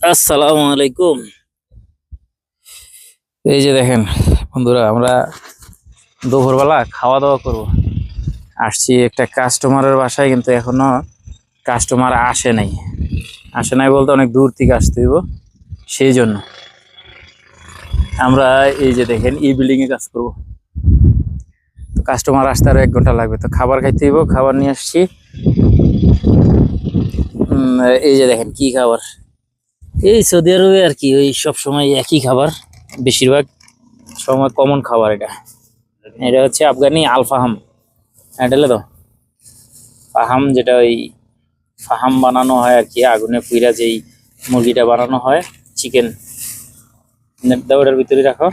আসসালামু আলাইকুম। এই যে দেখেন বন্ধুরা আমরা দুপুরবেলা খাওয়া দাওয়া করব। আসছি একটা কাস্টমারের বাসায় কিন্তু এখনও কাস্টমার আসে নাই। আসে নাই বলতে অনেক দূর থেকে আসতে হইব সেই জন্য। আমরা এই যে দেখেন এই বিল্ডিং এ কাজ করব। কাস্টমার আসতে আরও এক ঘণ্টা লাগবে। তো খাবার খাইতে হইব, খাবার নিয়ে আসছি। এই যে দেখেন কি খাবার। এই সৌদি আরবে আর কি, ওই সব সময় একই খাবার, বেশিরভাগ সময় কমন খাবার এটা। এটা হচ্ছে আফগানি আলফাহাম। হ্যাঁ এটা তো? ফাহাম যেটা ওই ফাহাম বানানো হয় আর কি, আগুনে পুইরা যেই মুরগিটা বানানো হয়, চিকেন। ওটার ভিতরে রাখো।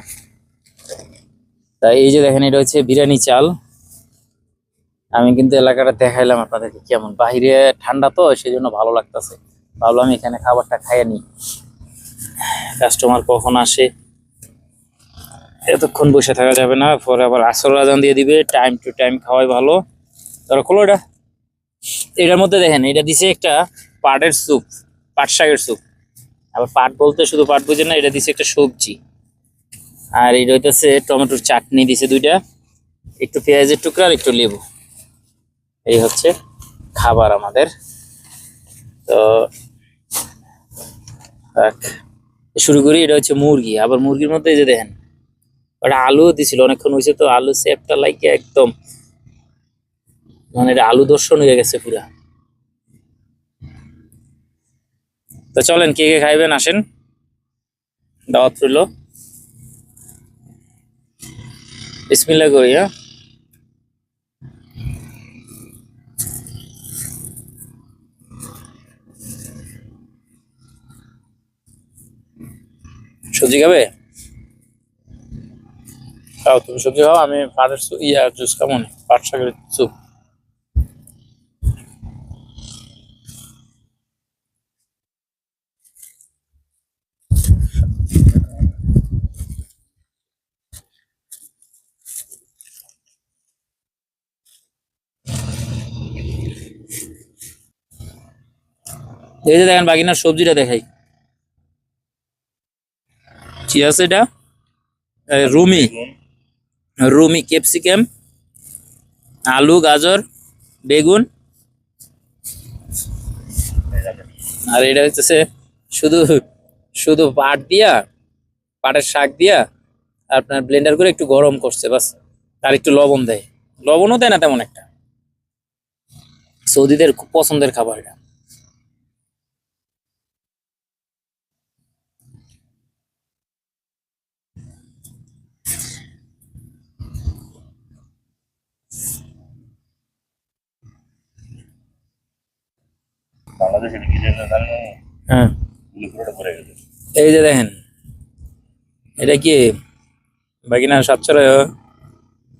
তা এই যে দেখেন, এটা হচ্ছে বিরিয়ানি চাল। আমি কিন্তু এলাকাটা দেখাইলাম আপনাদেরকে কেমন। বাইরে ঠান্ডা তো সেই জন্য ভালো লাগতেছে। ভাবলাম এখানে খাবারটা খাইয়ে নি কাস্টমার কখন আসে? এতক্ষণ বসে থাকা যাবে না, পরে আবার আসর আজান দিয়ে দিবে। টাইম টু টাইম খাওয়াই ভালো। ধরো, খোলো এটা। এটার মধ্যে দেখেন, এটা দিছে একটা পাটের স্যুপ পাট শাকের স্যুপ আবার পাট বলতে শুধু পাট বুঝে না, এটা দিছে একটা সবজি। আর এটা হইতেছে টমেটোর চাটনি দিছে দুইটা। একটু পেঁয়াজের টুকরা আর একটু লেবু। এই হচ্ছে খাবার আমাদের। তো। শুরু করি, এটা হচ্ছে মুরগি। আবার মুরগির মধ্যে যে দেখেন, ওটা আলু দিছিল, অনেকক্ষণ হয়েছে তো আলু সেপটা লাইকে একদম মানে এটা আলু দর্শন হয়ে গেছে পুরা। তো চলেন, কে কে খাইবেন আসেন। দাওয়াত রইল। বিসমিল্লাহ করি হ্যাঁ। সবজি খাবে? খাও, তুমি সবজি খাও, আমি পাটের ইয়া, জুস খাব না, পাট শাকের স্যুপ এই যে দেখেন বাকিনার সবজিটা দেখাই। কি আছে এটা? রুমি। রুমি, ক্যাপসিকাম, আলু, গাজর, বেগুন। আর এটা হচ্ছে শুধু শুধু পাট দিয়া, পাটের শাক দিয়া, আপনার ব্লেন্ডার করে একটু গরম করছে, বাস। আর একটু লবণ দেয়। লবণও দেয় না তেমন একটা। সৌদিদের খুব পছন্দের খাবার এটা। হ্যাঁ। এই যে দেখেন এটা কি? সাতশো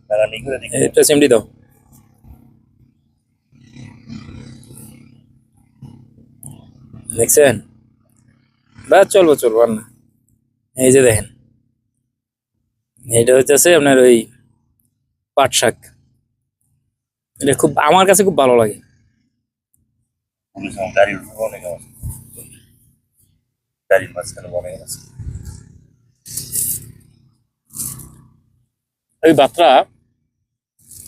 তারা নি এটা সিমটি দাও। দেখছেন? বা চলবো চলবো আর না। এই যে দেখেন এটা হচ্ছে আপনার ওই পাট শাক। এটা খুব আমার কাছে খুব ভালো লাগে। পুলিশ আমার গাড়ির উপর অনেক আছে গাড়ির মাঝখানে অনেক আছে ওই বাত্রা?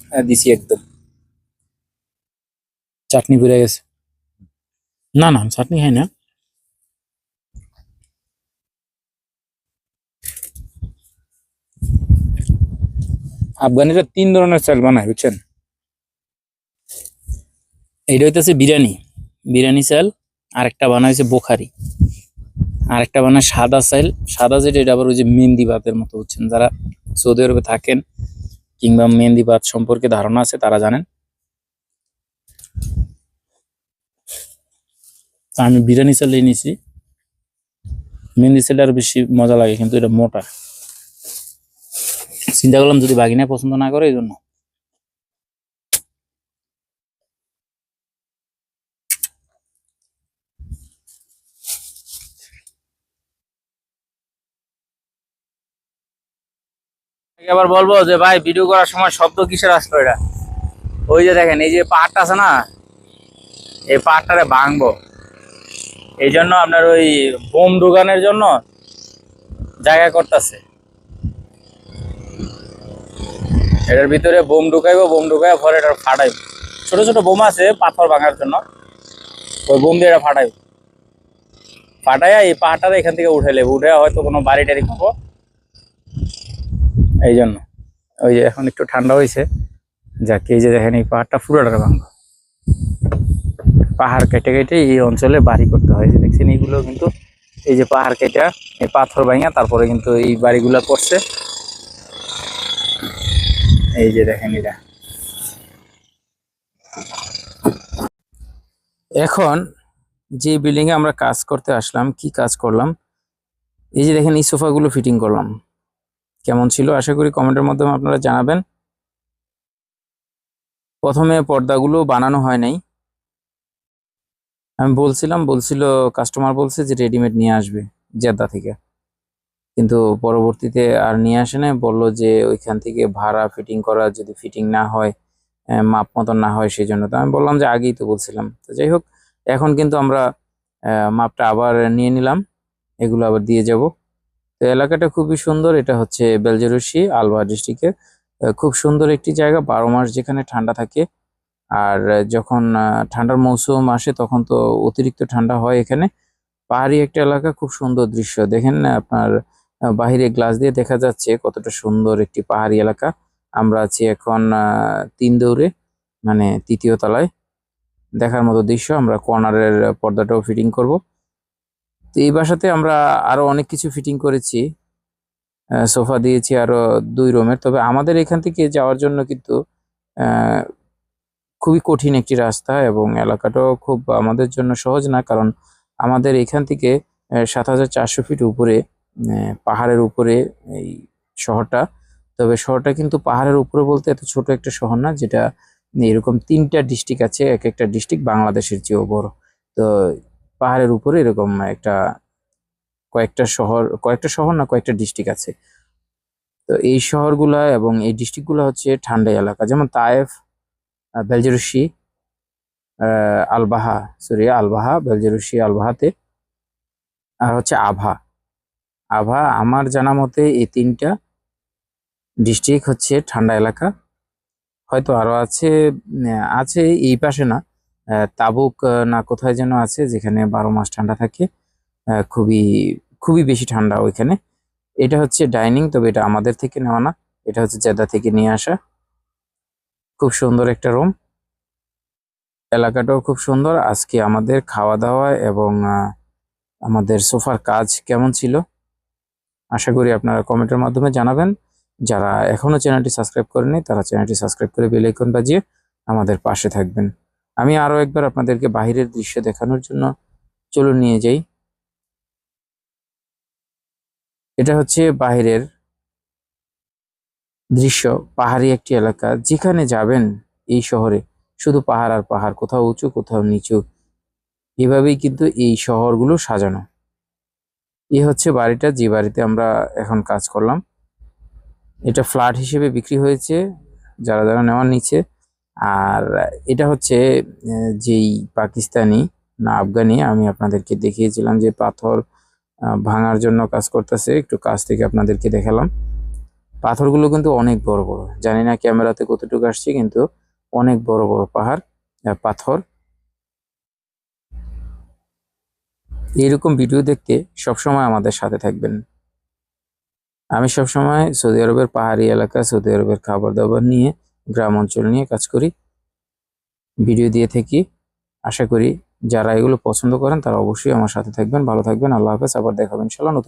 হ্যাঁ, দিছি একদম। চাটনি পুড়ে গেছে। না না চাটনি খাই না। আফগানিরা তিন ধরনের চাল বানায় বুঝছেন? এইটা হইতেছে বিরিয়ানি। বিরিয়ানি চাল, আরেকটা বানায় হচ্ছে বোখারি। আরেকটা বানায় সাদা চাল। সাদা যেটা, এটা আবার ওই যে মেহেন্দি ভাতের মতো হচ্ছেন যারা সৌদি আরবে থাকেন কিংবা মেহেন্দি ভাত সম্পর্কে ধারণা আছে, তারা জানেন। আমি বিরিয়ানি চাল নিয়ে নিছি। মেহেন্দি চালটা আরও বেশি মজা লাগে, কিন্তু এটা মোটা। চিন্তা করলাম যদি বাগিনা পছন্দ না করে, এই জন্য। আবার বলব যে, ভাই ভিডিও করার সময় শব্দ কিসের আসলো এটা? ওই যে দেখেন, এই যে পাহাড়টা আছে না, এই পাহাড়টারে ভাঙবো। এই জন্য আপনার ওই বোম ঢুকানোর জন্য জায়গা করতেছে। এটার ভিতরে বোম ঢুকাইবো, বোম ঢুকাই পরে এটা ফাটাইব। ছোট ছোট বোম আছে পাথর ভাঙার জন্য। ওই বোম দিয়ে এটা ফাটাইব। ফাটাইয়া এই পাহাড়টা এখান থেকে উঠে নেবে। উঠে হয়তো কোনো বাড়ি টাড়ি খাব। এই জন্য ওই যে এখন একটু ঠান্ডা হয়েছে যাক, এই যে দেখেন এই পাহাড়টা পুরোটা ভাঙবো পাহাড় কেটে কেটে এই অঞ্চলে বাড়ি করতে হয়। যে দেখছেন, এইগুলো কিন্তু এই যে পাহাড় কেটে এই পাথর ভাঙা, তারপরে কিন্তু এই বাড়িগুলো করছে। এই যে দেখেন এটা। এখন যে বিল্ডিং এ আমরা কাজ করতে আসলাম, কি কাজ করলাম? এই যে দেখেন, এই সোফাগুলো ফিটিং করলাম। কেমন ছিল, আশা করি কমেন্টের মাধ্যমে আপনারা জানাবেন। প্রথমে পর্দাগুলো বানানো হয় নাই। আমি বলছিলাম, বলছিল কাস্টমার বলছে যে রেডিমেড নিয়ে আসবে জেদ্দা থেকে। কিন্তু পরবর্তীতে আর নিয়ে আসে না বলল যে ওইখান থেকে ভাড়া ফিটিং করা যদি ফিটিং না হয় মাপ মতন না হয় সেই জন্য তো আমি বললাম যে আগেই তো বলছিলাম। তো যাই হোক, এখন কিন্তু আমরা মাপটা আবার নিয়ে নিলাম। এগুলো আবার দিয়ে যাব। তো এলাকাটা খুবই সুন্দর। এটা হচ্ছে বেলজেরসি আলবা ডিস্ট্রিক্টের। খুব সুন্দর একটি জায়গা, বারো মাস যেখানে ঠান্ডা থাকে। আর যখন ঠান্ডার মৌসুম আসে তখন তো অতিরিক্ত ঠান্ডা হয় এখানে। পাহাড়ি একটা এলাকা, খুব সুন্দর দৃশ্য। দেখেন আপনার বাহিরে গ্লাস দিয়ে দেখা যাচ্ছে কতটা সুন্দর একটি পাহাড়ি এলাকা। আমরা আছি এখন তিন দৌড়ে মানে তৃতীয় তলায়। দেখার মতো দৃশ্য, আমরা কর্নারের পর্দাটাও ফিটিং করব। তো এই বাসাতে আমরা আরও অনেক কিছু ফিটিং করেছি। সোফা দিয়েছি আরও দুই রুমের তবে আমাদের এখান থেকে যাওয়ার জন্য কিন্তু খুবই কঠিন একটি রাস্তা এবং এলাকাটাও খুব আমাদের জন্য সহজ না। কারণ আমাদের এখান থেকে সাত হাজার চারশো ফিট উপরে পাহাড়ের উপরে এই শহরটা। তবে শহরটা কিন্তু পাহাড়ের উপরে বলতে এত ছোট একটা শহর না, যেটা এরকম তিনটা ডিস্ট্রিক্ট আছে। এক একটা ডিস্ট্রিক্ট বাংলাদেশের চেয়েও বড়। তো পাহাড়ের উপরে এরকম একটা কয়েকটা শহর কয়েকটা শহর না কয়েকটা ডিস্ট্রিক্ট আছে। তো এই শহরগুলা এবং এই ডিস্ট্রিক্টগুলো হচ্ছে ঠান্ডা এলাকা। যেমন তায়েফ আহ, আলবাহা সরি আলবাহা বেলজেরুশি আলবাহাতে। আর হচ্ছে আভা। আভা আমার জানা মতে এই তিনটা ডিস্ট্রিক্ট হচ্ছে ঠান্ডা এলাকা। হয়তো আরও আছে আছে এই পাশে না। তাবুক না কোথায় যেন আছে, যেখানে বারো মাস ঠান্ডা থাকে খুবই খুবই বেশি ঠান্ডা ওইখানে। এটা হচ্ছে ডাইনিং, তবে এটা আমাদের থেকে নেওয়া না। এটা হচ্ছে জেদ্দা থেকে নিয়ে আসা। খুব সুন্দর একটা রুম। এলাকাটাও খুব সুন্দর। আজকে আমাদের খাওয়া দাওয়া এবং আমাদের সোফার কাজ কেমন ছিল? আশা করি আপনারা কমেন্টের মাধ্যমে জানাবেন। যারা এখনও চ্যানেলটি সাবস্ক্রাইব করেনি তারা চ্যানেলটি সাবস্ক্রাইব করে বেল আইকন বাজিয়ে আমাদের পাশে থাকবেন। আমি আরও একবার আপনাদেরকে বাহিরের দৃশ্য দেখানোর জন্য চলুন নিয়ে যাই। এটা হচ্ছে বাইরের দৃশ্য, পাহাড়ি একটি এলাকা। যেখানে যাবেন এই শহরে, শুধু পাহাড় আর পাহাড়, কোথাও উঁচু, কোথাও নিচু। এভাবেই কিন্তু এই শহরগুলো সাজানো। এ হচ্ছে বাড়িটা, যে বাড়িতে আমরা এখন কাজ করলাম। এটা ফ্ল্যাট হিসেবে বিক্রি হয়েছে, যারা যারা নেওয়ার নিচে আর এটা হচ্ছে যেই পাকিস্তানি না আফগানি, আমি আপনাদেরকে দেখিয়েছিলাম যে পাথর ভাঙার জন্য কাজ করতেছে। একটু কাছ থেকে আপনাদেরকে দেখালাম। পাথরগুলো কিন্তু অনেক বড় বড়। জানি না ক্যামেরাতে কতটুকু আসছে, কিন্তু অনেক বড় বড় পাহাড় পাথর। এইরকম ভিডিও দেখতে সবসময় আমাদের সাথে থাকবেন। আমি সবসময় সৌদি আরবের পাহাড়ি এলাকা, সৌদি আরবের খাবার দাবার নিয়ে গ্রাম অঞ্চল নিয়ে কাজ করি। ভিডিও দিয়ে থাকি। আশা করি যারা এগুলো পছন্দ করেন তারা অবশ্যই আমার সাথে থাকবেন। ভালো থাকবেন। আল্লাহ হাফেজ। আবার দেখাবেন ইনশাল্লাহ নতুন